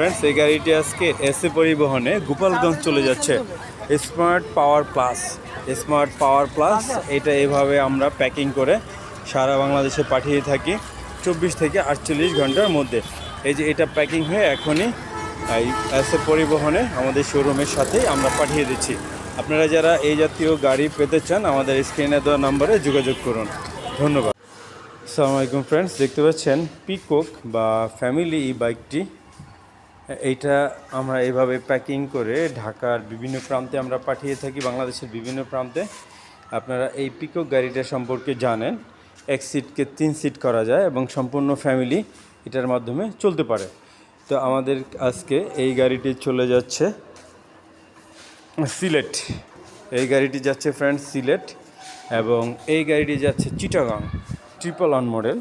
Friends এই গাড়িটি আজকে এসে পরিবহনে গোপালগঞ্জ চলে যাচ্ছে। Smart power plus smart power plus এটা এভাবে আমরা প্যাকিং করে সারা বাংলাদেশে পাঠিয়ে থাকি চব্বিশ থেকে আটচল্লিশ ঘণ্টার মধ্যে। এই যে এটা প্যাকিং হয়ে এখনই এই এসে পরিবহনে আমাদের শোরুমের সাথেই আমরা পাঠিয়ে দিচ্ছি। আপনারা যারা এই জাতীয় গাড়ি পেতে চান, আমাদের স্ক্রিনে দেওয়া নম্বরে যোগাযোগ করুন। ধন্যবাদ। আসসালামু আলাইকুম ফ্রেন্ডস দেখতে পাচ্ছেন পিকক বা ফ্যামিলি ই বাইকটি এইটা আমরা এভাবে প্যাকিং করে ঢাকার বিভিন্ন প্রান্তে আমরা পাঠিয়ে থাকি, বাংলাদেশের বিভিন্ন প্রান্তে। আপনারা এই পিকক গাড়িটা সম্পর্কে জানেন, এক সিটকে তিন সিট করা যায় এবং সম্পূর্ণ ফ্যামিলি এটার মাধ্যমে চলতে পারে। তো আমাদের আজকে এই গাড়িটি চলে যাচ্ছে সিলেট। এই গাড়িটি যাচ্ছে ফ্রেন্ড সিলেট এবং এই গাড়িটি যাচ্ছে চিটাগাং, ট্রিপল অন মডেল।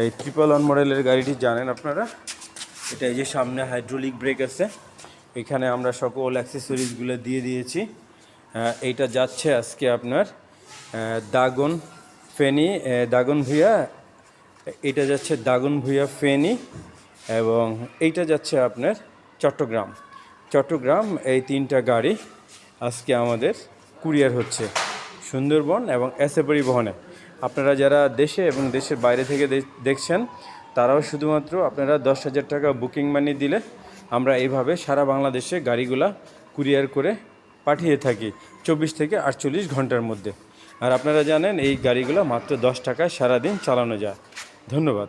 এই ট্রিপল অন মডেলের গাড়িটি জানেন আপনারা? এটা এই যে সামনে হাইড্রোলিক ব্রেক আছে। এখানে আমরা সকল অ্যাক্সেসরিজগুলো দিয়ে দিয়েছি। এইটা যাচ্ছে আজকে আপনার দাগন ফেনি দাগন ভুইয়া এটা যাচ্ছে দাগন ভুইয়া ফেনি এবং এইটা যাচ্ছে আপনার চট্টগ্রাম। চট্টগ্রাম এই তিনটা গাড়ি আজকে আমাদের কুরিয়ার হচ্ছে সুন্দরবন এবং এসে পরিবহনে। আপনারা যারা দেশে এবং দেশের বাইরে থেকে দেখছেন তারাও শুধুমাত্র আপনারা দশ হাজার টাকা বুকিং মানি দিলে আমরা এইভাবে সারা বাংলাদেশে গাড়িগুলা কুরিয়ার করে পাঠিয়ে থাকি চব্বিশ থেকে আটচল্লিশ ঘণ্টার মধ্যে। আর আপনারা জানেন এই গাড়িগুলো মাত্র দশ টাকায় সারাদিন চালানো যায়। ধন্যবাদ।